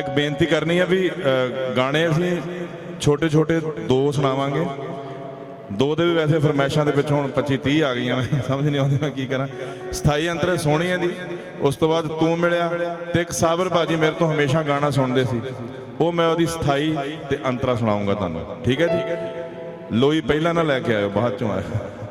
ਇੱਕ ਬੇਨਤੀ ਕਰਨੀ ਹੈ ਵੀ ਗਾਣੇ ਅਸੀਂ ਛੋਟੇ ਛੋਟੇ ਦੋ ਸੁਣਾਵਾਂਗੇ। ਦੋ ਦੇ ਵੀ ਵੈਸੇ ਫਰਮੈਸ਼ਾਂ ਦੇ ਵਿੱਚ ਹੁਣ 25 30 ਆ ਗਈਆਂ ਮੈਂ ਸਮਝ ਨਹੀਂ ਆਉਂਦੀ ਮੈਂ ਕੀ ਕਰਾਂ। ਸਥਾਈ ਅੰਤਰ ਸੋਹਣੀ ਹੈ ਦੀ, ਉਸ ਤੋਂ ਬਾਅਦ ਤੂੰ ਮਿਲਿਆ ਤੇ ਇੱਕ ਸਾਬਰ ਬਾਜੀ ਮੇਰੇ ਤੋਂ ਹਮੇਸ਼ਾ ਗਾਣਾ ਸੁਣਦੇ ਸੀ। ਉਹ ਮੈਂ ਉਹਦੀ ਸਥਾਈ ਤੇ ਅੰਤਰਾ ਸੁਣਾਉਂਗਾ ਤੁਹਾਨੂੰ, ਠੀਕ ਹੈ ਜੀ? ਲੋਈ ਪਹਿਲਾਂ ਨਾ ਲੈ ਕੇ ਆਇਓ, ਬਾਅਦ ਚੋਂ ਆਇਓ।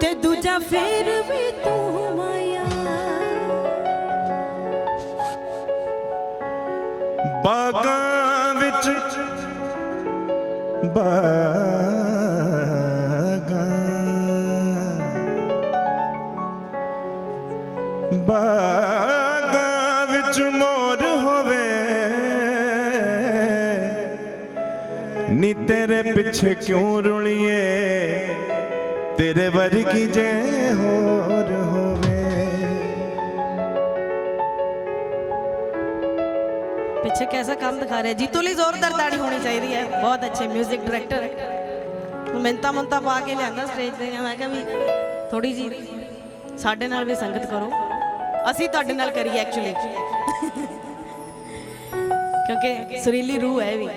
ਤੇ ਦੂਜਾ ਫੇਰ ਵੀ ਤੂੰ ਮਾਇਆ। ਬਾਗਾਂ ਵਿੱਚ ਬਾਗਾਂ ਬਾਗਾਂ ਵਿੱਚ ਮੋਰ ਹੋਵੇ। ਨੀ ਤੇਰੇ ਪਿੱਛੇ ਕਿਉਂ ਰੁਲੀਏ? ਤੇਰੇ ਵਰਗੀ ਜੇ ਹੋਰ ਹੋਵੇ। ਪਿੱਛੇ ਕੈਸਾ ਕੰਮ ਦਿਖਾ ਰਿਹਾ? ਜੀਤੂ ਲਈ ਜ਼ੋਰਦਾਰ ਤਾੜੀ ਹੋਣੀ ਚਾਹੀਦੀ ਹੈ। ਬਹੁਤ ਅੱਛੇ 뮤직 ਡਾਇਰੈਕਟਰ ਮਿੰਤਾ ਮੰਤਾ ਪਾ ਕੇ ਲਿਆਂਦਾ ਸਟੇਜ ਤੇ। ਮੈਂ ਕਿਹਾ ਵੀ ਥੋੜੀ ਜੀ ਸਾਡੇ ਨਾਲ ਵੀ ਸੰਗਤ ਕਰੋ। ਅਸੀਂ ਤੁਹਾਡੇ ਨਾਲ ਕਰੀਏ ਐਕਚੁਅਲੀ ਕਿਉਂਕਿ ਸੁਰੀਲੀ ਰੂਹ ਹੈ ਵੀ।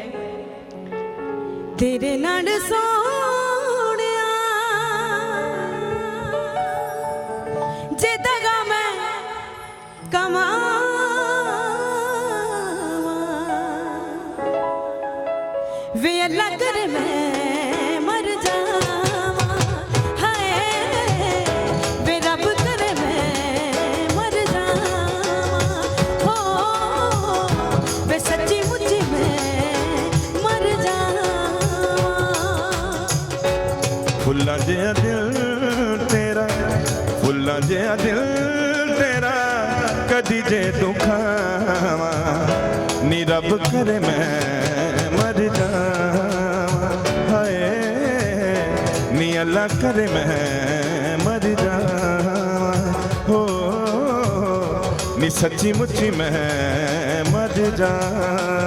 ਤੇਰੇ ਨਾਲ ਸੋਹਣਿਆ ਕਮਾਵਾਂ ਵੇ ਅੱਲਾ ਕਰ ਮੈਂ ਮਰ ਜਾਵਾਂ ਹਾਏ ਵੇ ਰੱਬ ਕਰ ਮੈਂ ਮਰ ਜਾਵਾਂ ਹੋ ਵੇ ਸੱਚੀ ਮੁੱਚੀ ਮੈਂ ਮਰ ਜਾਵਾਂ ਫੁੱਲਾਂ ਜਿਹਾ ਦਿਲ ਤੇਰਾ ਫੁੱਲਾਂ ਜਿਹਾ ਦਿਲ ਕਦੀ ਜੇ ਨੀ ਰੱਬ ਕਰੇ ਮੈਂ ਮਰ ਜਾਵਾਂ। ਹਾਏ, ਨੀ ਅੱਲਾ ਕਰੇ ਮੈਂ ਮਰ ਜਾਵਾਂ। ਹੋ, ਨੀ ਸੱਚੀ ਮੁੱਚੀ ਮੈਂ ਮਰ ਜਾਵਾਂ।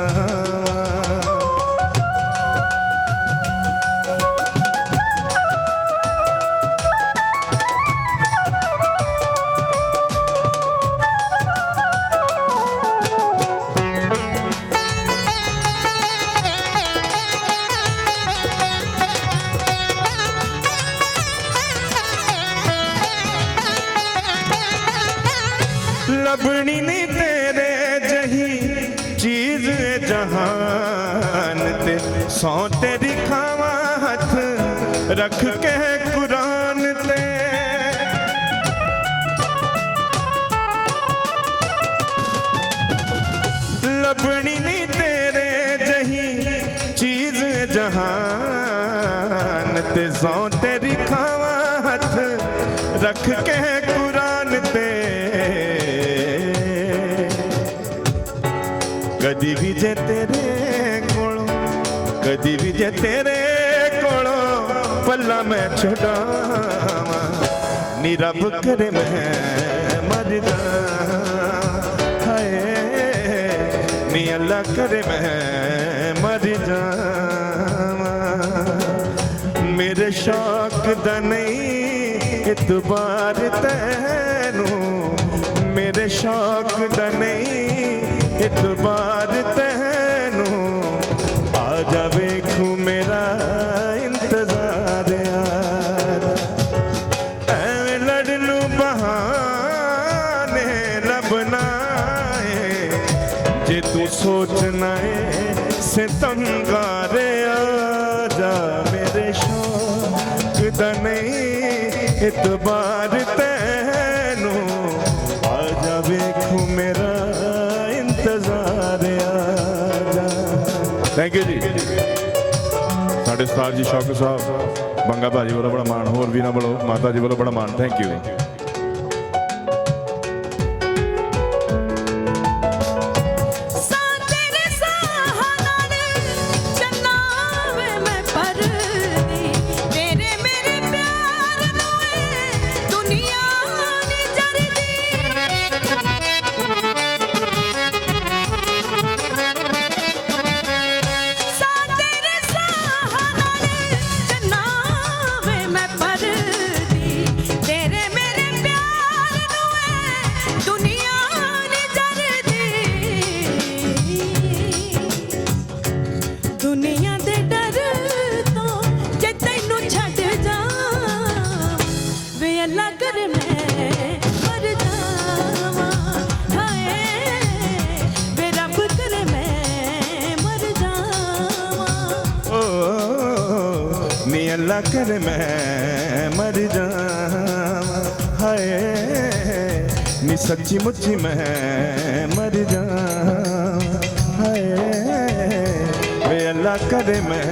ਲੱਭਣੀ ਨਹੀਂ ਤੇਰੇ ਜਹੀ ਚੀਜ਼ ਜਹਾਨ ਤੇ ਸੌ ਤੇਰੀ ਖਾਵਾਂ ਹੱਥ ਰੱਖ ਕੇ ਕੁਰਾਨ ਤੇ ਲੱਭਣੀ ਨਹੀਂ ਤੇਰੇ ਜਹੀ ਚੀਜ਼ ਜਹਾਨ ਤੇ ਸੌ ਤੇਰੀ ਖਾਵਾਂ ਹੱਥ ਰੱਖ ਕੇ ਜੇ ਤੇਰੇ ਕੋਲੋਂ ਪੱਲਾ ਮੈਂ ਛੁਡਾਵਾਂ। ਨੀ ਰੱਬ ਕਰੇ ਮੈਂ ਮਰ ਜਾਵਾਂ ਹਾਏ, ਨੀ ਅੱਲਾ ਕਰੇ ਮੈਂ ਮਰ ਜਾਵਾਂ ਮੇਰੇ ਸ਼ੌਕ ਦਾ ਨਹੀਂ ਇਤਬਾਰ ਤੈਨੂੰ। ਮੇਰੇ ਸ਼ੌਕ ਦਾ ਨਹੀਂ ਇਤਬਾਰ ਜੇ ਤੂੰ ਸੋਚਣਾ ਏ ਸਿਤੰਗਾਰਿਆ ਜਾ ਮੇਰੇ ਸ਼ੌਕ ਦਾ ਨਹੀਂ ਇਤਬਾਰ ਤੈਨੂੰ ਆ ਜਾ ਵੇਖੂ ਮੇਰਾ ਇੰਤਜ਼ਾਰ ਆ ਜਾ। ਥੈਂਕ ਯੂ ਜੀ। ਸਾਡੇ ਉਸਤਾਦ ਜੀ ਸ਼ੌਕ ਸਾਹਿਬ, ਬੰਗਾ ਭਾਜੀ ਵੱਲੋਂ ਬੜਾ ਮਾਣ, ਹੋਰ ਵੀ ਨਾ ਵੱਲੋਂ ਮਾਤਾ ਜੀ ਵੱਲੋਂ ਬੜਾ ਮਾਣ। ਥੈਂਕ ਯੂ ਓ ਨੀ ਅੱਲਾ ਕਰ ਮੈਂ ਮਰ ਜਾਵਾਂ ਹਾਏ ਨੀ ਸੱਚੀ ਮੁੱਚੀ ਮੈਂ ਮਰ ਜਾਵਾਂ ਹਾਏ ਵੇ ਅੱਲਾ ਕਰ ਮੈਂ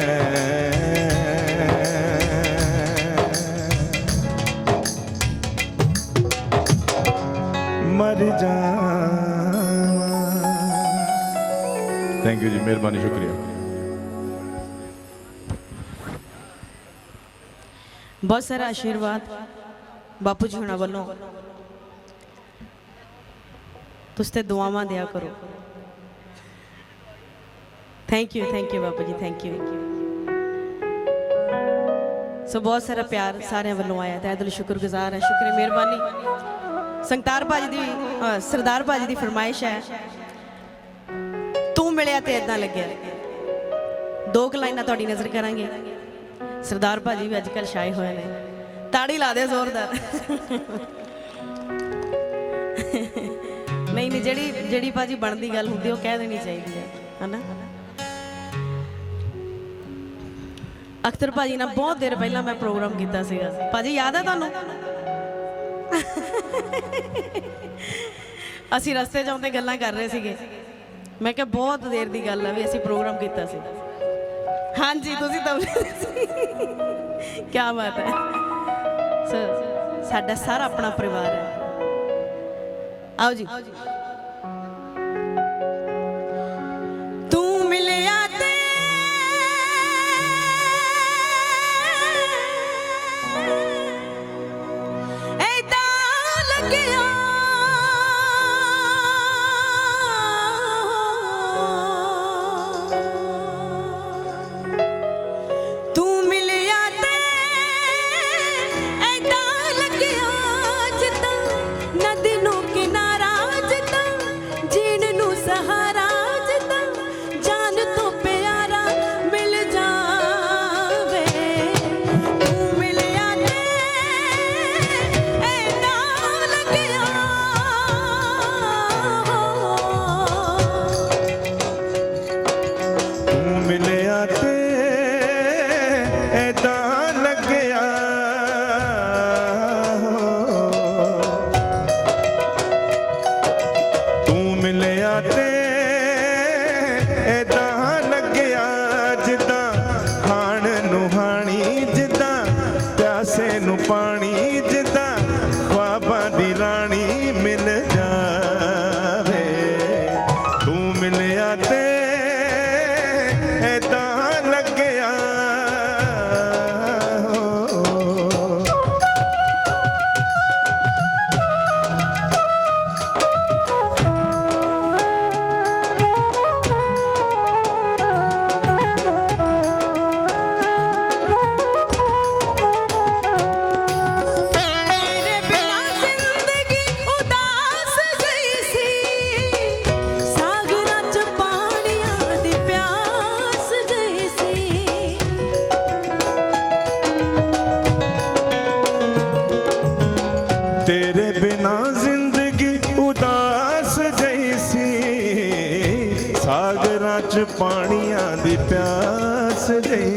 ਮਰ ਜਾਵਾਂ ਥੈਂਕ ਯੂ ਜੀ ਮਿਹਰਬਾਨੀ ਬਹੁਤ ਸਾਰਾ ਆਸ਼ੀਰਵਾਦ ਬਾਪੂ ਜੀ ਹੁਣਾਂ ਵੱਲੋਂ। ਤੁਸੀਂ ਤੇ ਦੁਆਵਾਂ ਦਿਆ ਕਰੋ। ਥੈਂਕ ਯੂ ਥੈਂਕ ਯੂ ਬਾਪੂ ਜੀ ਥੈਂਕ ਯੂ ਸੋ ਬਹੁਤ ਸਾਰਾ ਪਿਆਰ ਸਾਰਿਆਂ ਵੱਲੋਂ ਆਇਆ। ਤੇ ਦਿਲ ਸ਼ੁਕਰਗੁਜ਼ਾਰ ਹੈ ਸ਼ੁਕਰ ਮਿਹਰਬਾਨੀ। ਸੰਗਤਾਰ ਭਾਜੀ ਦੀ ਅ, ਸਰਦਾਰ ਭਾਜੀ ਦੀ ਫਰਮਾਇਸ਼ ਹੈ। ਤੂੰ ਮਿਲਿਆ ਤੇ ਇਦਾਂ ਲੱਗਿਆ। ਦੋ ਕੁ ਲਾਈਨਾਂ ਤੁਹਾਡੀ ਨਜ਼ਰ ਕਰਾਂਗੇ। ਸਰਦਾਰ ਭਾਜੀ ਵੀ ਅੱਜ ਕੱਲ ਛਾਏ ਹੋਏ ਨੇ। ਤਾੜੀ ਲਾ ਦੇ ਜ਼ੋਰਦਾਰ। ਨਹੀਂ ਨਹੀਂ, ਜਿਹੜੀ ਜਿਹੜੀ ਭਾਜੀ ਬਣਦੀ ਗੱਲ ਹੁੰਦੀ, ਉਹ ਕਹਿ ਦੇਣੀ ਚਾਹੀਦੀ ਹੈ, ਹਨਾ? ਅਖਤਰ ਭਾਜੀ ਨਾਲ ਬਹੁਤ ਦੇਰ ਪਹਿਲਾਂ ਮੈਂ ਪ੍ਰੋਗਰਾਮ ਕੀਤਾ ਸੀਗਾ। ਭਾਜੀ, ਯਾਦ ਹੈ ਤੁਹਾਨੂੰ? ਅਸੀਂ ਰਸਤੇ 'ਚ ਆਉਂਦੇ ਗੱਲਾਂ ਕਰ ਰਹੇ ਸੀਗੇ। ਮੈਂ ਕਿਹਾ, ਬਹੁਤ ਦੇਰ ਦੀ ਗੱਲ ਆ ਵੀ ਅਸੀਂ ਪ੍ਰੋਗਰਾਮ ਕੀਤਾ ਸੀ। ਹਾਂਜੀ ਤੁਸੀਂ ਤਾਂ ਕੀ ਬਾਤ ਹੈ। ਸੋ ਸਾਡਾ ਸਾਰਾ ਆਪਣਾ ਪਰਿਵਾਰ ਹੈ। ਆਓ ਜੀ। ਤੇਰੇ ਬਿਨਾ ਜ਼ਿੰਦਗੀ ਉਦਾਸ ਜੈਸੀ। ਸਾਗਰਾਂ ਚ ਪਾਣੀਆਂ ਦੀ ਪਿਆਸ ਜਈ